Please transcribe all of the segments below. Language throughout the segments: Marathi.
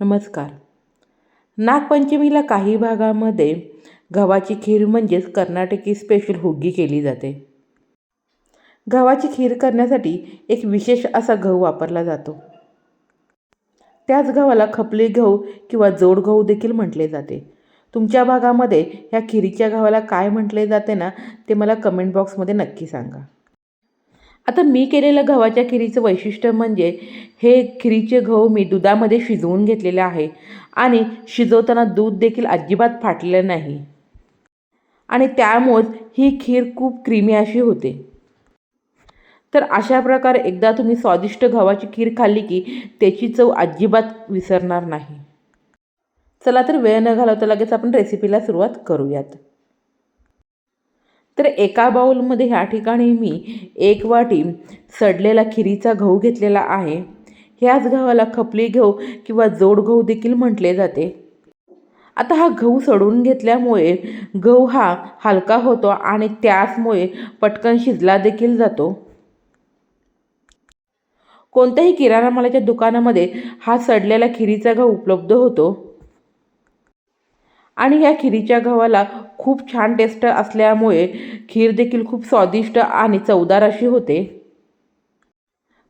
नमस्कार. नागपंचमीला काही भागामध्ये गव्हाची खीर म्हणजेच कर्नाटकी स्पेशल हुग्गी केली जाते. गव्हाची खीर करण्यासाठी एक विशेष असा गहू वापरला जातो. त्याच गव्हाला खपली गहू किंवा जोड गहू देखील म्हटले जाते. तुमच्या भागामध्ये ह्या खिरीच्या गव्हाला काय म्हटले जाते ना ते मला कमेंट बॉक्समध्ये नक्की सांगा. आता मी केलेलं गव्हाच्या खिरीचं वैशिष्ट्य म्हणजे हे खिरीचे गहू मी दुधामध्ये शिजवून घेतलेले आहे. आणि शिजवताना दूध देखील अजिबात फाटलेलं नाही. आणि त्यामुळेच ही खीर खूप क्रीमी अशी होते. तर अशा प्रकारे एकदा तुम्ही स्वादिष्ट गव्हाची खीर खाल्ली की त्याची चव अजिबात विसरणार नाही. चला तर वेळ न घालवता लगेच आपण रेसिपीला सुरुवात करूयात. तर एका बाऊलमध्ये ह्या ठिकाणी मी एक वाटी सडलेला खिरीचा गहू घेतलेला आहे. ह्याच गव्हाला खपली गहू किंवा जोड गहू देखील म्हटले जाते. आता हा गहू सडून घेतल्यामुळे गहू हा हलका होतो आणि त्याचमुळे पटकन शिजला देखील जातो. कोणत्याही किराणा मालाच्या दुकानामध्ये हा सडलेला खिरीचा गहू उपलब्ध होतो. आणि ह्या खिरीच्या गव्हाला खूप छान टेस्ट असल्यामुळे खीर देखील खूप स्वादिष्ट आणि चवदार अशी होते.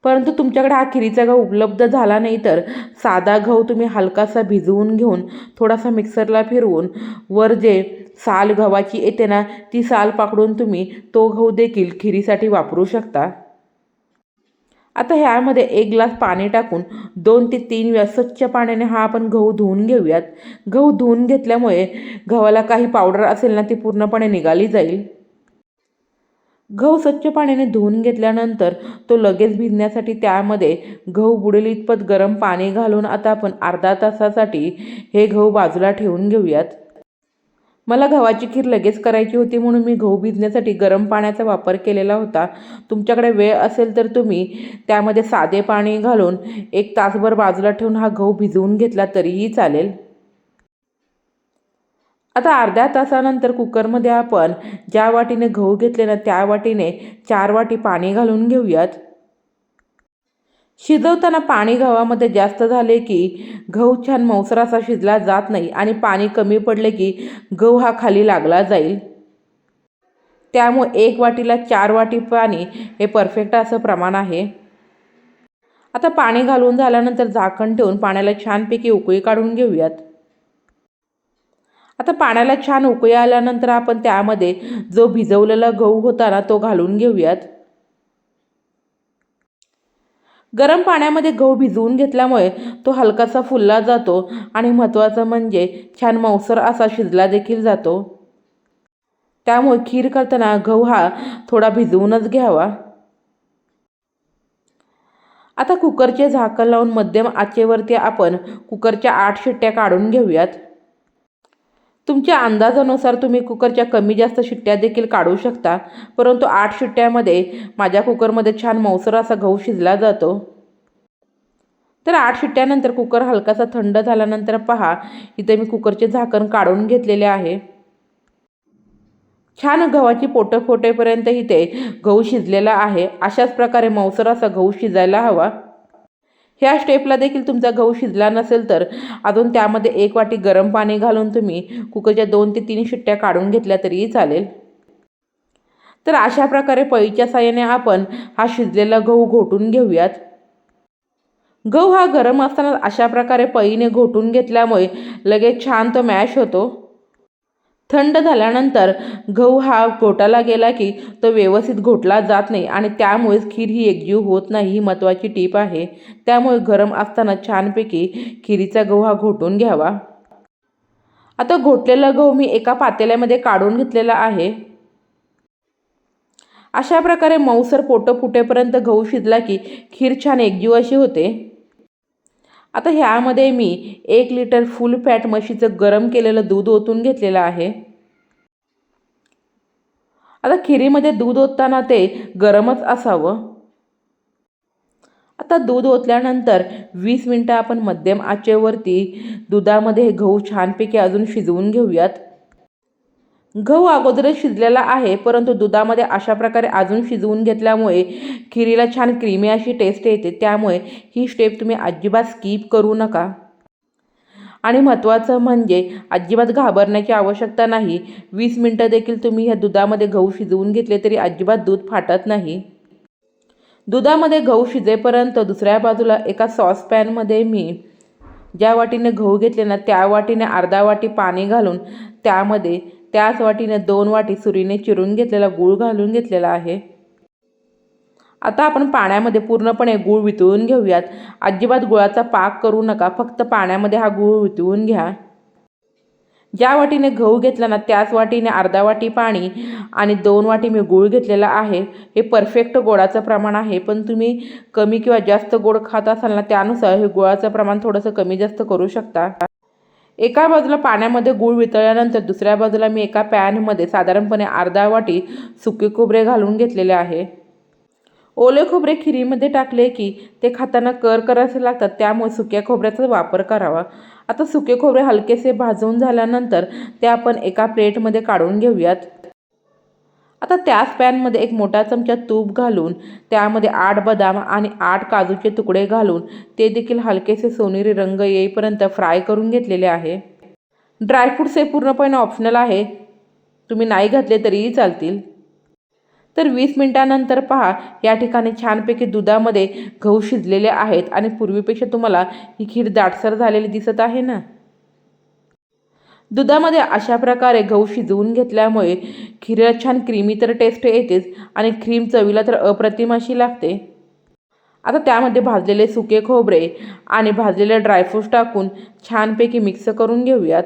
परंतु तुमच्याकडे हा खिरीचा गहू उपलब्ध झाला नाही तर साधा गहू तुम्ही हलकासा भिजवून घेऊन थोडासा मिक्सरला फिरवून वर जे साल गव्हाची येते ना ती साल पाकडून तुम्ही तो गहू देखील खिरीसाठी वापरू शकता. आता ह्यामध्ये एक ग्लास पाणी टाकून दोन ते तीन वेळा स्वच्छ पाण्याने हा आपण गहू धुवून घेऊयात. गहू धुवून घेतल्यामुळे गव्हाला काही पावडर असेल ना ती पूर्णपणे निघाली जाईल. गहू स्वच्छ पाण्याने धुवून घेतल्यानंतर तो लगेच भिजण्यासाठी त्यामध्ये गहू बुडेल इतपत गरम पाणी घालून आता आपण अर्धा तासासाठी हे गहू बाजूला ठेवून घेऊयात. मला गव्हाची खीर लगेच करायची होती म्हणून मी गहू भिजण्यासाठी गरम पाण्याचा वापर केलेला होता. तुमच्याकडे वेळ असेल तर तुम्ही त्यामध्ये साधे पाणी घालून एक तासभर बाजूला ठेवून हा गहू भिजवून घेतला तरीही चालेल. आता अर्ध्या तासानंतर कुकरमध्ये आपण ज्या वाटीने गहू घेतले ना त्या वाटीने चार वाटी पाणी घालून घेऊयात. शिजवताना पाणी गव्हामध्ये जास्त झाले की गहू छान मौसरासा शिजला जात नाही आणि पाणी कमी पडले की गहू हा खाली लागला जाईल. त्यामुळे एक वाटीला चार वाटी पाणी हे परफेक्ट असं प्रमाण आहे. आता पाणी घालून झाल्यानंतर झाकण ठेवून पाण्याला छानपैकी उकळी काढून घेऊयात. आता पाण्याला छान उकळी आल्यानंतर आपण त्यामध्ये जो भिजवलेला गहू होता ना तो घालून घेऊयात. गरम पाण्यामध्ये गहू भिजवून घेतल्यामुळे तो हलकासा फुलला जातो आणि महत्त्वाचं म्हणजे छान मौसर असा शिजला देखील जातो. त्यामुळे खीर करताना गहू हा थोडा भिजवूनच घ्यावा. आता कुकरचे झाकण लावून मध्यम आचेवरती आपण कुकरच्या आठ शिट्ट्या काढून घेऊयात. तुमच्या अंदाजानुसार तुम्ही कुकरच्या कमी जास्त शिट्ट्या देखील काढू शकता परंतु आठ शिट्ट्यामध्ये माझ्या कुकरमध्ये छान मौसर असा गहू शिजला जातो. तर आठ शिट्ट्यानंतर कुकर हलकासा थंड झाल्यानंतर पहा इथे मी कुकरचे झाकण काढून घेतलेले आहे. छान गव्हाची पोटं फोटेपर्यंत इथे गहू शिजलेला आहे. अशाच प्रकारे मौसर असा गहू शिजायला हवा. ह्या स्टेपला देखील तुमचा गहू शिजला नसेल तर अजून त्यामध्ये एक वाटी गरम पाणी घालून तुम्ही कुकरच्या दोन ते तीन शिट्ट्या काढून घेतल्या तरीही चालेल. तर अशा प्रकारे पळीच्या साह्याने आपण हा शिजलेला गहू घोटून घेऊयात. गहू हा गरम असताना अशा प्रकारे पळीने घोटून घेतल्यामुळे लगेच छान तो मॅश होतो. थंड झाल्यानंतर गहू हा घोटाला गेला की तो व्यवस्थित घोटला जात नाही आणि त्यामुळेच खीर ही एकजीव होत नाही ही महत्त्वाची टीप आहे. त्यामुळे गरम असताना छानपैकी खिरीचा गहू हा घोटून घ्यावा. आता घोटलेला गहू मी एका पातेल्यामध्ये काढून घेतलेला आहे. अशा प्रकारे मऊसर पोटं फुटेपर्यंत गहू शिजला की खीर छान एकजीव अशी होते. आता ह्यामध्ये मी एक लिटर फुल फॅट म्हशीचं गरम केलेलं दूध ओतून घेतलेलं आहे. आता खिरीमध्ये दूध ओतताना ते गरमच असावं. आता दूध ओतल्यानंतर वीस मिनटं आपण मध्यम आचेवरती दुधामध्ये गहू छानपैकी अजून शिजवून घेऊयात. गहू अगोदरच शिजलेला आहे परंतु दुधामध्ये अशा प्रकारे अजून शिजवून घेतल्यामुळे खिरीला छान क्रीमी अशी टेस्ट येते. त्यामुळे ही स्टेप तुम्ही अजिबात स्किप करू नका. आणि महत्त्वाचं म्हणजे अजिबात घाबरण्याची आवश्यकता नाही. वीस मिनटं देखील तुम्ही ह्या दुधामध्ये गहू शिजवून घेतले तरी अजिबात दूध फाटत नाही. दुधामध्ये गहू शिजेपर्यंत दुसऱ्या बाजूला एका सॉसपॅनमध्ये मी ज्या वाटीने गहू घेतले ना त्या वाटीने अर्धा वाटी पाणी घालून त्यामध्ये त्याच वाटीने दोन वाटी सुरीने चिरून घेतलेला गूळ घालून घेतलेला आहे. आता आपण पाण्यामध्ये पूर्णपणे गूळ वितळून घेऊयात. अजिबात गुळाचा पाक करू नका फक्त पाण्यामध्ये हा गूळ वितळून घ्या. ज्या वाटीने गहू घेतला ना त्याच वाटीने अर्धा वाटी पाणी आणि दोन वाटी मी गूळ घेतलेला आहे. हे परफेक्ट गोडाचं प्रमाण आहे पण तुम्ही कमी किंवा जास्त गोड खात असाल ना त्यानुसार हे गुळाचं प्रमाण थोडंसं कमी जास्त करू शकता. एका बाजूला पाण्यामध्ये गूळ वितळल्यानंतर दुसऱ्या बाजूला मी एका पॅनमध्ये साधारणपणे अर्धा वाटी सुके खोबरे घालून घेतलेले आहे. ओले खोबरे खिरीमध्ये टाकले की ते खाताना कर करायचे लागतात त्यामुळे सुक्या खोबऱ्याचा वापर करावा. आता सुके खोबरे हलकेसे भाजून झाल्यानंतर ते आपण एका प्लेटमध्ये काढून घेऊयात. आता त्याच पॅनमध्ये एक मोठा चमचा तूप घालून त्यामध्ये आठ बदाम आणि आठ काजूचे तुकडे घालून ते देखील हलकेसे सोनेरी रंग येईपर्यंत फ्राय करून घेतलेले आहे. ड्रायफ्रूट्स हे पूर्णपणे ऑप्शनल आहे. तुम्ही नाही घातले तरीही चालतील. तर वीस मिनटानंतर पहा या ठिकाणी छानपैकी दुधामध्ये गहू शिजलेले आहेत आणि पूर्वीपेक्षा तुम्हाला ही खीर दाटसर झालेली दिसत आहे ना? दुधामध्ये अशा प्रकारे गहू शिजवून घेतल्यामुळे खीरला छान क्रीमी तर टेस्ट येतेच आणि क्रीम चवीला तर अप्रतिम अशी लागते. आता त्यामध्ये भाजलेले सुके खोबरे आणि भाजलेले ड्रायफ्रूट्स टाकून छानपैकी मिक्स करून घेऊयात.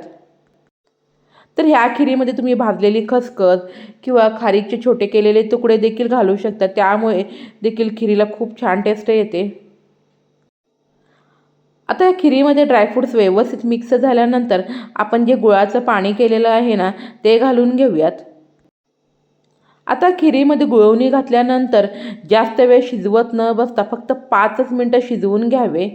तर ह्या खिरीमध्ये तुम्ही भाजलेली खसखस किंवा खारीकचे छोटे केलेले तुकडे देखील घालू शकता. त्यामुळे देखील खिरीला खूप छान टेस्ट येते. आता या खिरीमध्ये ड्रायफ्रूट्स व्यवस्थित मिक्स झाल्यानंतर आपण जे गुळाचं पाणी केलेलं आहे ना ते घालून घेऊयात. आता खिरीमध्ये गुळवणी घातल्यानंतर जास्त वेळ शिजवत न बसता फक्त पाचच मिनटं शिजवून घ्यावे.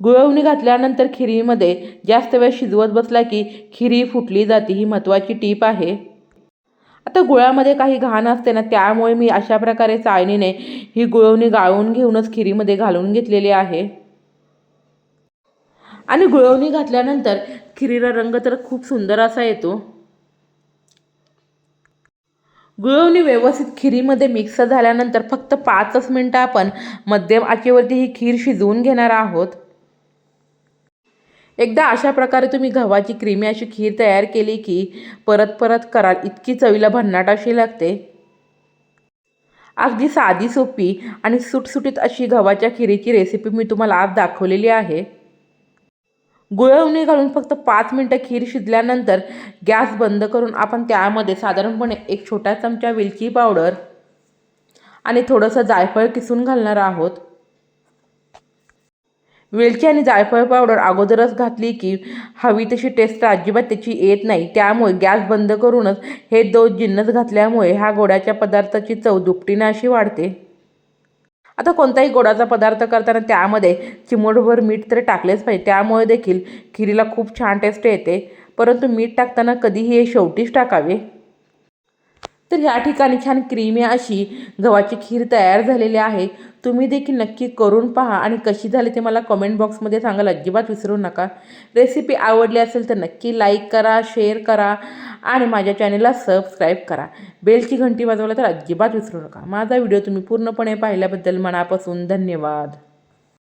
गुळवणी घातल्यानंतर खिरीमध्ये जास्त वेळ शिजवत बसला की खिरी फुटली जाते ही महत्त्वाची टीप आहे. आता गुळामध्ये काही घाण असते ना त्यामुळे मी अशा प्रकारे चाळणीने ही गुळवणी गाळून घेऊनच खिरीमध्ये घालून घेतलेली आहे. आणि गुळवणी घातल्यानंतर खिरीला रंग तर खूप सुंदर असा येतो. गुळवणी व्यवस्थित खिरीमध्ये मिक्स झाल्यानंतर फक्त पाचच मिनटं आपण मध्यम आचेवरती ही खीर शिजवून घेणार आहोत. एकदा अशा प्रकारे तुम्ही गव्हाची क्रीमी अशी खीर तयार केली की परत परत कराल इतकी चवीला भन्नाट अशी लागते. अगदी साधी सोपी आणि सुटसुटीत अशी गव्हाच्या खिरीची रेसिपी मी तुम्हाला आज दाखवलेली आहे. गुळवणी घालून फक्त पाच मिनटं खीर शिजल्यानंतर गॅस बंद करून आपण त्यामध्ये साधारणपणे एक छोटा चमचा वेलची पावडर आणि थोडंसं जायफळ किसून घालणार आहोत. वेलची आणि जायफळ पावडर अगोदरच घातली की हवी तशी टेस्ट अजिबात त्याची येत नाही. त्यामुळे गॅस बंद करूनच हे दोन जिन्नस घातल्यामुळे ह्या गोड्याच्या पदार्थाची चव दुपटीनं अशी वाढते. आता कोणताही गोडाचा पदार्थ करताना त्यामध्ये चिमूटभर मीठ तर टाकलेच पाहिजे. त्यामुळे देखील खिरीला खूप छान टेस्ट येते. परंतु मीठ टाकताना कधीही हे शेवटीच टाकावे. तर ह्या ठिकाणी छान क्रीमी अशी गव्हाची खीर तयार झालेली आहे. तुम्ही देखील नक्की करून पहा आणि कशी झाली ते मला कमेंट बॉक्समध्ये सांगायला अजिबात विसरू नका. रेसिपी आवडली असेल तर नक्की लाईक करा शेअर करा आणि माझ्या चॅनलला सबस्क्राईब करा. बेलची घंटी वाजवला तर अजिबात विसरू नका. माझा व्हिडिओ तुम्ही पूर्णपणे पाहिल्याबद्दल मनापासून धन्यवाद.